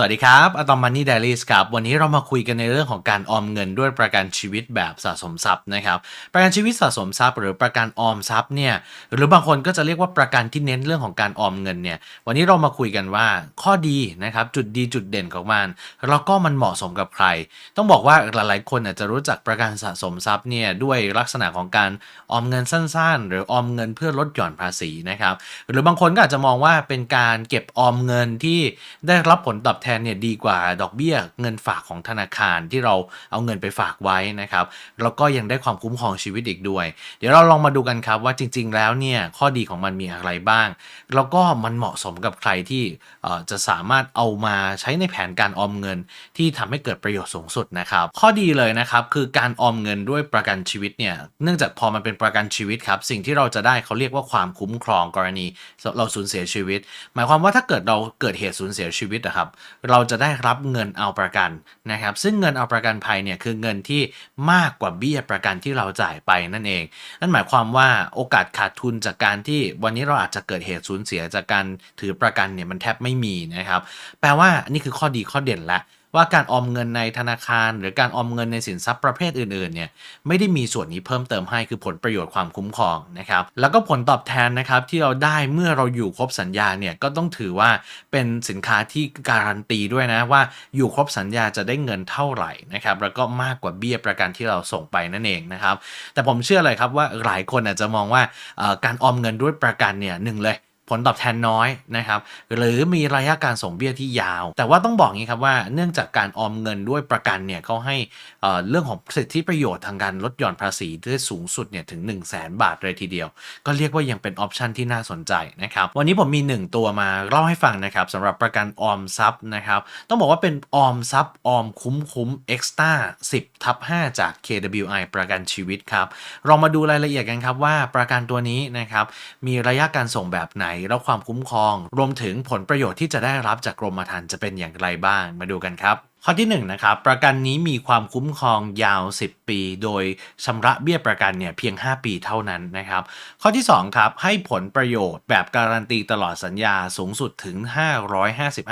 สวัสดีครับอะตอมมันนี่เดลิสครับ วันนี้เรามาคุยกันในเรื่องของการออมเงินด้วยประกันชีวิตแบบสะสมทรัพย์นะครับ ประกันชีวิตสะสมทรัพย์ หรือประกันออมทรัพย์เนี่ย หรือบางคนก็จะเรียกว่าประกันที่เน้นเรื่องของการออมเงินเนี่ย วันนี้เรามาคุยกันว่าข้อดีนะครับ จุดดีจุดเด่นของมัน แล้วก็มันเหมาะสมกับใคร ต้องบอกว่าหลายๆ คนอาจจะรู้จักประกันสะสมทรัพย์เนี่ยด้วยลักษณะของการออมเงินสั้น ๆ หรือออมเงินเพื่อลดหย่อนภาษีนะครับ หรือบางคนก็อาจจะมองว่าเป็นการเก็บออมเงินที่ได้รับผลตอบแทนเนี่ยดีกว่าดอกเบี้ยเงินฝากของธนาคารที่เราเอาเงินไปฝากไว้นะครับแล้วก็ยังได้ความคุ้มครองชีวิตอีกด้วย เดี๋ยวเราลองมาดูกันครับว่าจริง ๆ แล้วเนี่ยข้อดีของมันมีอะไรบ้าง แล้วก็มันเหมาะสมกับใครที่จะสามารถเอามาใช้ในแผนการออมเงินที่ทำให้เกิดประโยชน์สูงสุดนะครับ ข้อดีเลยนะครับคือการออมเงินด้วยประกันชีวิตเนี่ยเนื่องจากพอมันเป็นประกันชีวิตครับสิ่งที่เราจะได้เขาเรียกว่าความคุ้มครองกรณี เราสูญเสียชีวิต หมายความว่าถ้าเกิดเราเกิดเหตุสูญเสียชีวิตนะครับเราจะได้รับเงินเอาประกันนะครับ ซึ่งเงินเอาประกันภัยเนี่ยคือเงินที่มากกว่าเบี้ยประกันที่เราจ่ายไปนั่นเอง นั่นหมายความว่าโอกาสขาดทุนจากการที่วันนี้เราอาจจะเกิดเหตุสูญเสียจากการถือประกันเนี่ยมันแทบไม่มีนะครับ แปลว่านี่คือข้อดีข้อเด่นละ ว่าการออมเงินในธนาคาร หรือการออมเงินในสินทรัพย์ประเภทอื่นๆเนี่ยไม่ได้มีส่วนนี้เพิ่มเติมให้คือผลประโยชน์ความคุ้มครองนะครับแล้วก็ผลตอบแทนนะครับที่เราได้เมื่อเราอยู่ครบสัญญาเนี่ยก็ต้องถือว่าเป็นสินค้าที่การันตีด้วยนะว่าอยู่ครบสัญญาจะได้เงินเท่าไหร่นะครับแล้วก็มากกว่าเบี้ยประกันที่เราส่งไปนั่นเองนะครับแต่ผมเชื่อเลยครับว่าหลายคนอาจจะมองว่าการออมเงินด้วยประกันเนี่ยหนึ่งเลย ผลตอบแทนน้อยนะครับหรือมีระยะการส่งเบี้ยที่ยาว แต่ว่าต้องบอกงี้ครับว่าเนื่องจากการออมเงินด้วยประกันเนี่ยเขาให้เอ่อเรื่องของสิทธิประโยชน์ทางการลดหย่อนภาษีได้สูงสุดเนี่ยถึง 1 0 0 0 0แบาทเลยทีเดียว ก็เรียกว่ายังเป็นออปชันที่น่าสนใจนะครับวันนี้ผมมี 1 ตัวมาเล่าให้ฟังนะครับสำหรับประกันออมทรัพย์นะครับต้องบอกว่าเป็นออมทรัพย์ออมคุ้มคุ้ม Extra 10ทับ5จาก KWI ประกันชีวิตครับเรามาดูรายละเอียดกันครับว่าประกันตัวนี้นะครับมีระยะการส่งแบบไหนและความคุ้มครอง รวมถึงผลประโยชน์ที่จะได้รับจากกรมธรรม์จะเป็นอย่างไรบ้างมาดูกันครับข้อที่1นงนะครับประกันนี้มีความคุ้มครองยาว 10 ปี โดยชำระเบี้ยประกันเนี่ยเพียง 5 ปีเท่านั้นนะครับ ข้อที่2ครับให้ผลประโยชน์แบบการันตีตลอดสัญญาสูงสุดถึง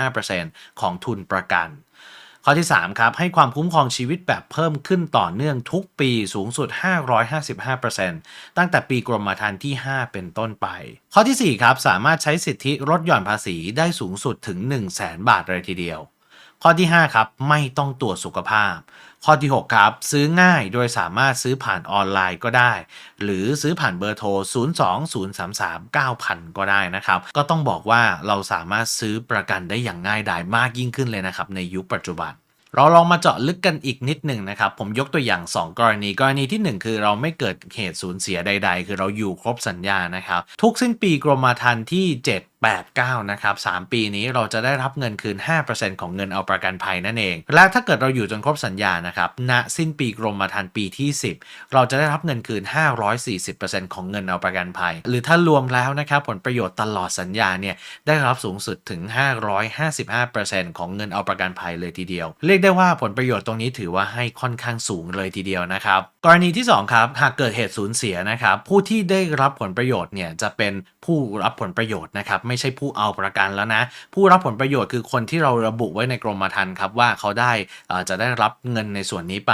555%ของทุนประกัน ข้อที่ 3 ครับ ให้ความคุ้มครองชีวิตแบบเพิ่มขึ้นต่อเนื่องทุกปีสูงสุด 555%ตั้งแต่ปีกรมธรรม์ที่ 5 เป็นต้นไป ข้อที่ 4 ครับ สามารถใช้สิทธิลดหย่อนภาษีได้สูงสุดถึง 1 0 0 0 0แบาทเลยทีเดียว ข้อที่ 5 ครับ ไม่ต้องตรวจสุขภาพ ข้อที่ 6 ครับ ซื้อง่ายโดยสามารถซื้อผ่านออนไลน์ก็ได้ หรือซื้อผ่านเบอร์โทร 020339000 ก็ได้นะครับ ก็ต้องบอกว่าเราสามารถซื้อประกันได้อย่างง่ายดายมากยิ่งขึ้นเลยนะครับในยุคปัจจุบันเราลองมาเจาะลึกกันอีกนิดหนึ่งนะครับ ผมยกตัวอย่าง 2 กรณีกรณีที่ 1 คือเราไม่เกิดเหตุสูญเสียใด ๆ คือเราอยู่ครบสัญญานะครับ ทุกสิ้นปีกรมธรรม์ที่ 7 8 9 นะครับ 3 ปีนี้เราจะได้รับเงินคืน 5%ของเงินเอาประกันภัยนั่นเอง และถ้าเกิดเราอยู่จนครบสัญญานะครับ ณ สิ้นปีกรมธรรม์ปีที่ 10 เราจะได้รับเงินคืน 540%ของเงินเอาประกันภัย หรือถ้ารวมแล้วนะครับผลประโยชน์ตลอดสัญญาเนี่ยได้รับสูงสุดถึง 555%ของเงินเอาประกันภัยเลยทีเดียว เรียกได้ว่าผลประโยชน์ตรงนี้ถือว่าให้ค่อนข้างสูงเลยทีเดียวนะครับ กรณีที่ 2 ครับ หากเกิดเหตุสูญเสียนะครับ ผู้ที่ได้รับผลประโยชน์เนี่ยจะเป็นผู้รับผลประโยชน์นะครับไม่ใช่ผู้เอาประกันแล้วนะ ผู้รับผลประโยชน์คือคนที่เราระบุไว้ในกรมธรรม์ครับว่าเขาได้อ่อจะได้รับเงินในส่วนนี้ไป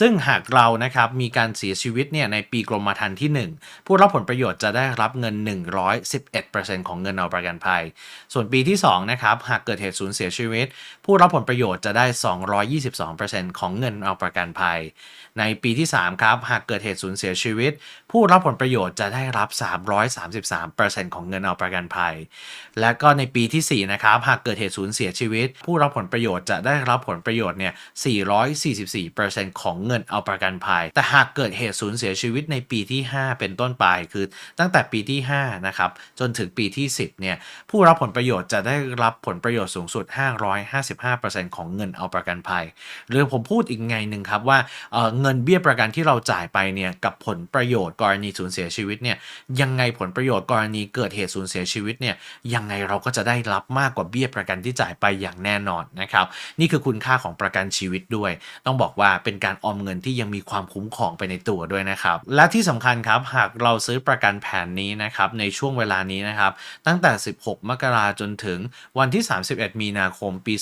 ซึ่งหากเรานะครับมีการเสียชีวิตเนี่ยในปีกรมธรรม์ที่ 1 ผู้รับผลประโยชน์จะได้รับเงิน 111%ของเงินเอาประกันภัย ส่วนปีที่2นะครับหากเกิดเหตุสูญเสียชีวิต ผู้รับผลประโยชน์จะได้ 222%ของเงินเอาประกันภัย ในปีที่3ครับหากเกิดเหตุสูญเสียชีวิต ผู้รับผลประโยชน์จะได้รับ 333%ของเงินเอาประกันภัยและก็ในปีที่ 4 นะครับ หากเกิดเหตุสูญเสียชีวิต ผู้รับผลประโยชน์จะได้รับผลประโยชน์เนี่ย 444%ของเงินเอาประกันภัย แต่หากเกิดเหตุสูญเสียชีวิตในปีที่ 5 เป็นต้นไป คือตั้งแต่ปีที่ 5 นะครับ จนถึงปีที่ 10 เนี่ย ผู้รับผลประโยชน์จะได้รับผลประโยชน์สูงสุด 555%ของเงินเอาประกันภัย หรือผมพูดอีกไงหนึ่งครับว่าเเงินเบี้ยประกันที่เราจ่ายไปเนี่ย กับผลประโยชน์กรณีสูญเสียชีวิตเนี่ย ยังไงผลประโยชน์กรณีเกิดเหตุสูญเสียชีวิตเนี่ยยังไงเราก็จะได้รับมากกว่าเบี้ยประกันที่จ่ายไปอย่างแน่นอนนะครับ นี่คือคุณค่าของประกันชีวิตด้วย ต้องบอกว่าเป็นการออมเงินที่ยังมีความคุ้มครองไปในตัวด้วยนะครับ และที่สำคัญครับหากเราซื้อประกันแผนนี้นะครับในช่วงเวลานี้นะครับตั้งแต่ 16 มกราจนถึงวันที่ 31 มีนาคมปี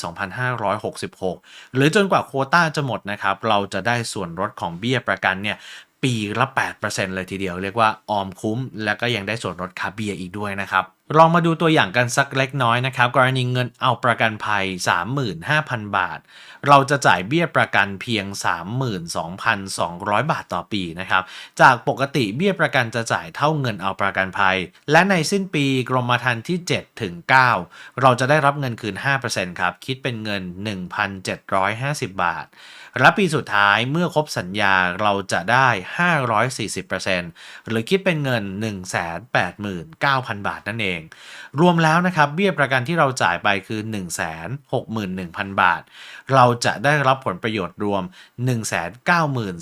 2566 หรือจนกว่าโควต้าจะหมดนะครับเราจะได้ส่วนลดของเบี้ยประกันเนี่ยปีละ 8%เลยทีเดียว เรียกว่าออมคุ้ม และก็ยังได้ส่วนลดค่าเบี้ยอีกด้วยนะครับ ลองมาดูตัวอย่างกันสักเล็กน้อยนะครับ กรณีเงินเอาประกันภัย 35,000 บาท เราจะจ่ายเบี้ยประกันเพียง 32,200 บาทต่อปีนะครับ จากปกติเบี้ยประกันจะจ่ายเท่าเงินเอาประกันภัย และในสิ้นปีกรมธรรม์ที่7ถึง9เราจะได้รับเงินคืน 5%ครับ คิดเป็นเงิน 1,750 บาท และปีสุดท้ายเมื่อครบสัญญาเราจะได้ 540%หรือคิดเป็นเงิน 189,000 บาทนั่นเองรวมแล้วนะครับเบี้ยประกันที่เราจ่ายไปคือ 161,000 บาท เราจะได้รับผลประโยชน์รวม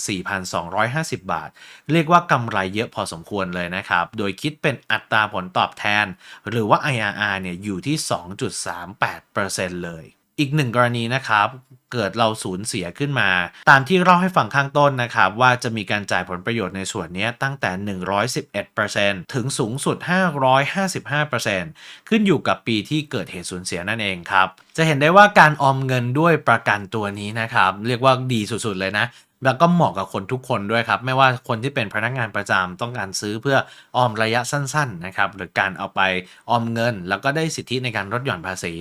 194,250 บาท เรียกว่ากำไรเยอะพอสมควรเลยนะครับ โดยคิดเป็นอัตราผลตอบแทน หรือว่า IRR เนี่ยอยู่ที่ 2.38%เลย อีกหนึ่งกรณีนะครับเกิดเราสูญเสียขึ้นมา ตามที่เล่าให้ฟังข้างต้นนะครับว่าจะมีการจ่ายผลประโยชน์ในส่วนนี้ตั้งแต่ 111%ถึงสูงสุด 555%ขึ้นอยู่กับปีที่เกิดเหตุสูญเสียนั่นเองครับจะเห็นได้ว่าการออมเงินด้วยประกันตัวนี้นะครับเรียกว่าดีสุดๆเลยนะแล้วก็เหมาะกับคนทุกคนด้วยครับ ไม่ว่าคนที่เป็นพนักงานประจำต้องการซื้อเพื่อออมระยะสั้นๆนะครับหรือการเอาไปออมเงิน แล้วก็ได้สิทธิในการลดหย่อนภาษี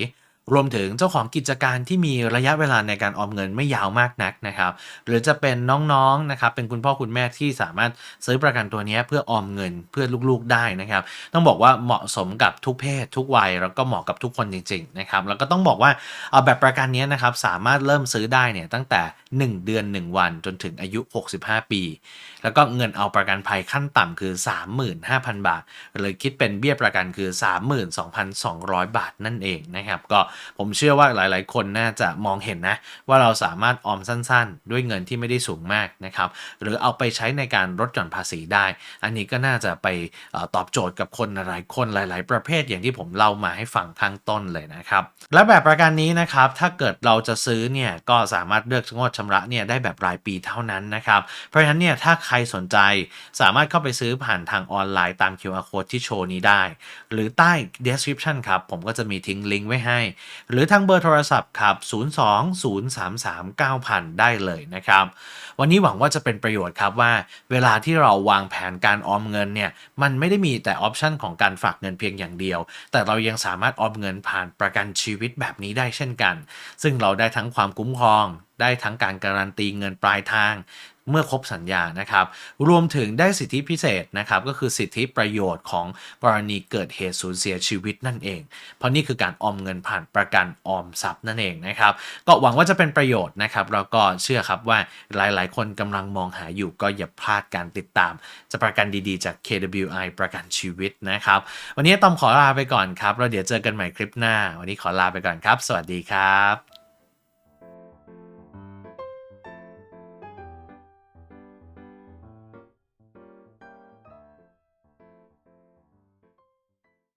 รวมถึงเจ้าของกิจการที่มีระยะเวลาในการออมเงินไม่ยาวมากนักนะครับ หรือจะเป็นน้องๆนะครับ เป็นคุณพ่อคุณแม่ที่สามารถซื้อประกันตัวนี้เพื่อออมเงินเพื่อลูกๆได้นะครับ ต้องบอกว่าเหมาะสมกับทุกเพศ ทุกวัยแล้วก็เหมาะกับทุกคนจริงๆนะครับ แล้วก็ต้องบอกว่าเอาแบบประกันนี้นะครับสามารถเริ่มซื้อได้เนี่ยตั้งแต่ 1 เดือน 1 วันจนถึงอายุ 65 ปี แล้วก็เงินเอาประกันภัยขั้นต่ำคือ 35,000 บาท หรือคิดเป็นเบี้ยประกันคือ 32,200 บาทนั่นเองนะครับ ก็ผมเชื่อว่าหลายๆ คนน่าจะมองเห็นนะ ว่าเราสามารถออมสั้นๆ ด้วยเงินที่ไม่ได้สูงมากนะครับ หรือเอาไปใช้ในการลดหย่อนภาษีได้ อันนี้ก็น่าจะไปอตอบโจทย์กับคนหลายคนหลาย ๆ ประเภทอย่างที่ผมเล่ามาให้ฟังข้างต้นเลยนะครับ และแบบประกันนี้นะครับ ถ้าเกิดเราจะซื้อเนี่ยก็สามารถเลือกงวดชำระเนี่ยได้แบบรายปีเท่านั้นนะครับ เพราะฉะนั้นเนี่ยถ้าใครสนใจ สามารถเข้าไปซื้อผ่านทางออนไลน์ตาม QR code ที่โชว์นี้ได้ หรือใต้ description ครับ ผมก็จะมีทิ้งลิงก์ไว้ให้ หรือทางเบอร์โทรศัพท์ครับ 020339000 ได้เลยนะครับ วันนี้หวังว่าจะเป็นประโยชน์ครับว่า เวลาที่เราวางแผนการออมเงินเนี่ยมันไม่ได้มีแต่ออปชันของการฝากเงินเพียงอย่างเดียว แต่เรายังสามารถออมเงินผ่านประกันชีวิตแบบนี้ได้เช่นกัน ซึ่งเราได้ทั้งความคุ้มครอง ได้ทั้งการการันตีเงินปลายทาง เมื่อครบสัญญานะครับ รวมถึงได้สิทธิพิเศษนะครับ ก็คือสิทธิประโยชน์ของกรณีเกิดเหตุสูญเสียชีวิตนั่นเอง เพราะนี่คือการออมเงินผ่านประกันออมทรัพย์นั่นเองนะครับ ก็หวังว่าจะเป็นประโยชน์นะครับแล้วก็เชื่อครับว่าหลายๆ คนกำลังมองหาอยู่ก็อย่าพลาดการติดตาม จะประกันดีๆจาก KWI ประกันชีวิตนะครับ วันนี้ต้อมขอลาไปก่อนครับแล้วเดี๋ยวเจอกันใหม่คลิปหน้า วันนี้ขอลาไปก่อนครับ สวัสดีครับ